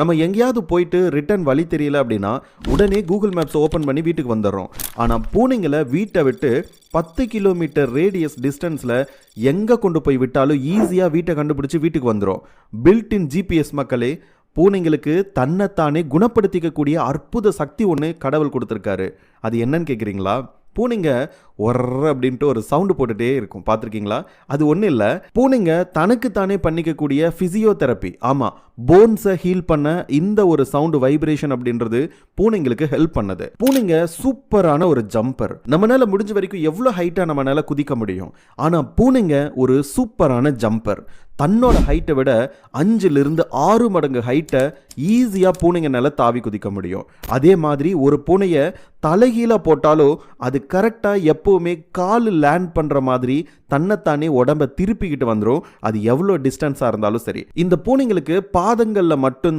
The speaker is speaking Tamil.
நம்ம எங்கேயாவது போயிட்டு ரிட்டர்ன் வழி தெரியல அப்படின்னா உடனே கூகுள் மேப்ஸ் ஓப்பன் பண்ணி வீட்டுக்கு வந்துடுறோம். ஆனால் பூனைங்களை வீட்டை விட்டு பத்து கிலோமீட்டர் ரேடியஸ் டிஸ்டன்ஸில் எங்கே கொண்டு போய் விட்டாலும் ஈஸியாக வீட்டை கண்டுபிடிச்சி வீட்டுக்கு வந்துடும். பில்ட் இன் ஜிபிஎஸ் மக்களே பூனைங்களுக்கு தன்னைத்தானே குணப்படுத்திக்கக்கூடிய அற்புத சக்தி ஒன்று கடவுள் கொடுத்துருக்காரு. அது என்னன்னு கேட்குறீங்களா பூனைங்க ஒர்ற அப்படின்ட்டு ஒரு சவுண்டு போட்டுட்டே இருக்கும். பார்த்துருக்கீங்களா? அது ஒன்றும் இல்லை. பூனைங்க தனக்குத்தானே பண்ணிக்கக்கூடிய ஃபிசியோதெரப்பி ஆமாம் போன்ஸை ஹீல் பண்ண இந்த ஒரு சவுண்டு வைப்ரேஷன் அப்படின்றது பூனைங்களுக்கு ஹெல்ப் பண்ணுது. பூனைங்க சூப்பரான ஒரு ஜம்பர் நம்மளால முடிஞ்ச வரைக்கும் எவ்வளோ ஹைட்டாக நம்மளால குதிக்க முடியும். ஆனால் பூனைங்க ஒரு சூப்பரான ஜம்பர் தன்னோட ஹைட்டை விட அஞ்சிலிருந்து ஆறு மடங்கு ஹைட்டை ஈஸியாக பூனைங்கனால தாவி குதிக்க முடியும். அதே மாதிரி ஒரு பூனையை தலைகீழாக போட்டாலும் அது கரெக்டாக எப்போவுமே கால் லேண்ட் பண்ணுற மாதிரி தன்னைத்தானே உடம்ப திருப்பிக்கிட்டு வந்துடும் அது எவ்வளோ டிஸ்டன்ஸாக இருந்தாலும் சரி. இந்த பூனைங்களுக்கு பாதங்களில் மட்டும்தான்